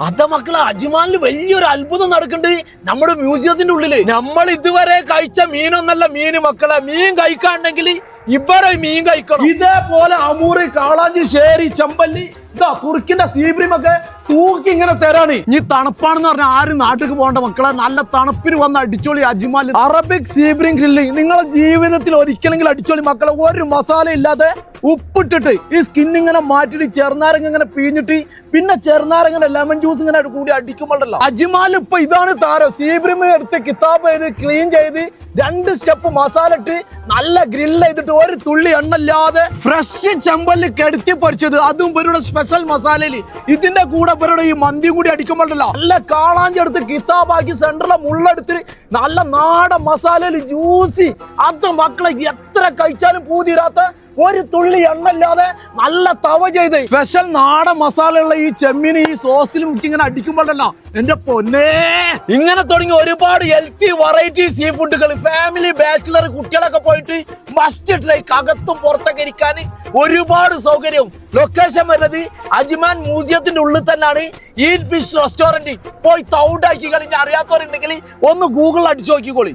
അത മക്കളെ അജ്മാനിൽ വലിയൊരു അത്ഭുതം നടക്കുന്നുണ്ട് നമ്മുടെ മ്യൂസിയത്തിന്റെ ഉള്ളിൽ. നമ്മൾ ഇതുവരെ കഴിച്ച മീനൊന്നല്ല മീന് മക്കളെ. മീൻ കഴിക്കാണ്ടെങ്കിൽ ഇവരെ മീൻ കഴിക്കണം. ഇതേപോലെ അമൂറി കാളാഞ്ചി ശേരി ചെമ്പല്ലി ഇതാ തുർക്കിന്റെ സീബ്രിമൊക്കെ ഒക്കെ തൂക്കി ഇങ്ങനെ തരാണ്. ഇനി തണുപ്പാണെന്ന് പറഞ്ഞാൽ ആരും നാട്ടിലേക്ക് പോകേണ്ട മക്കളെ. നല്ല തണുപ്പിന് വന്ന അടിച്ചോളി അജ്മാൽ അറബിക് സീബ്രിം ഗ്രില്ലിംഗ് നിങ്ങളെ ജീവിതത്തിൽ ഒരിക്കലെങ്കിലും അടിച്ചോളി മക്കളെ. ഒരു മസാല ഇല്ലാതെ ഉപ്പിട്ടിട്ട് ഈ സ്കിൻ ഇങ്ങനെ മാറ്റിട്ട് ചെറുനാരങ്ങ ഇങ്ങനെ പിഴിഞ്ഞിട്ട് പിന്നെ ചെറുനാരങ്ങനെ ലെമൺ ജ്യൂസ് ഇങ്ങനെ കൂടി അടിക്കുമ്പോഴല്ലോ. അജ്മാൽ ഇപ്പൊ ഇതാണ് താരം. സീബ്രിം എടുത്ത് കിതാബ് ചെയ്ത് ക്ലീൻ ചെയ്ത് രണ്ട് സ്റ്റെപ്പ് മസാല ഇട്ട് നല്ല ഗ്രില്ല് ചെയ്തിട്ട് ഒരു തുള്ളി എണ്ണല്ലാതെ ഫ്രഷ് ചെമ്പൽ കെടുത്തി പൊരിച്ചത്. അതും ഇവരുടെ സ്പെഷ്യൽ മസാലയിൽ ഇതിന്റെ കൂടെ ഇവരുടെ ഈ മന്തിയും കൂടി അടിക്കുമ്പോഴല്ലോ നല്ല കാളാഞ്ചെടുത്ത് കിതാബാക്കി സെന്ററിലെ മുള്ളെടുത്ത് നല്ല നാടൻ മസാലയിൽ ജ്യൂസി അത് മക്കളെ എത്ര കഴിച്ചാലും പൂതിരാത്ത ഒരു തുള്ളി എണ്ണല്ലാതെ നല്ല തവ ചെയ്ത്. സ്പെഷ്യൽ നാടൻ മസാലയുള്ള ഈ ചെമ്മീൻ ഈ സോസിൽ മുക്കി ഇങ്ങനെ അടിക്കുമ്പോഴല്ലോ എന്റെ പൊന്നേ. ഇങ്ങനെ തുടങ്ങി ഒരുപാട് ഹെൽത്തി വെറൈറ്റി സീ ഫുഡുകൾ ഫാമിലി ബാച്ചിലർ കുട്ടികളൊക്കെ പോയിട്ട് മസ്റ്റ് ട്രൈ അകത്തും പുറത്തൊക്കെ ഇരിക്കാൻ ഒരുപാട് സൗകര്യവും. ലൊക്കേഷൻ വരുന്നത് അജ്മാൻ മ്യൂസിയത്തിന്റെ ഉള്ളിൽ തന്നെയാണ്. ഈ ഫിഷ് റെസ്റ്റോറന്റ് പോയി തൗഡാക്കി കളിഞ്ഞ് അറിയാത്തവരുണ്ടെങ്കിൽ ഒന്ന് ഗൂഗിൾ അടിച്ചു നോക്കിക്കോളി.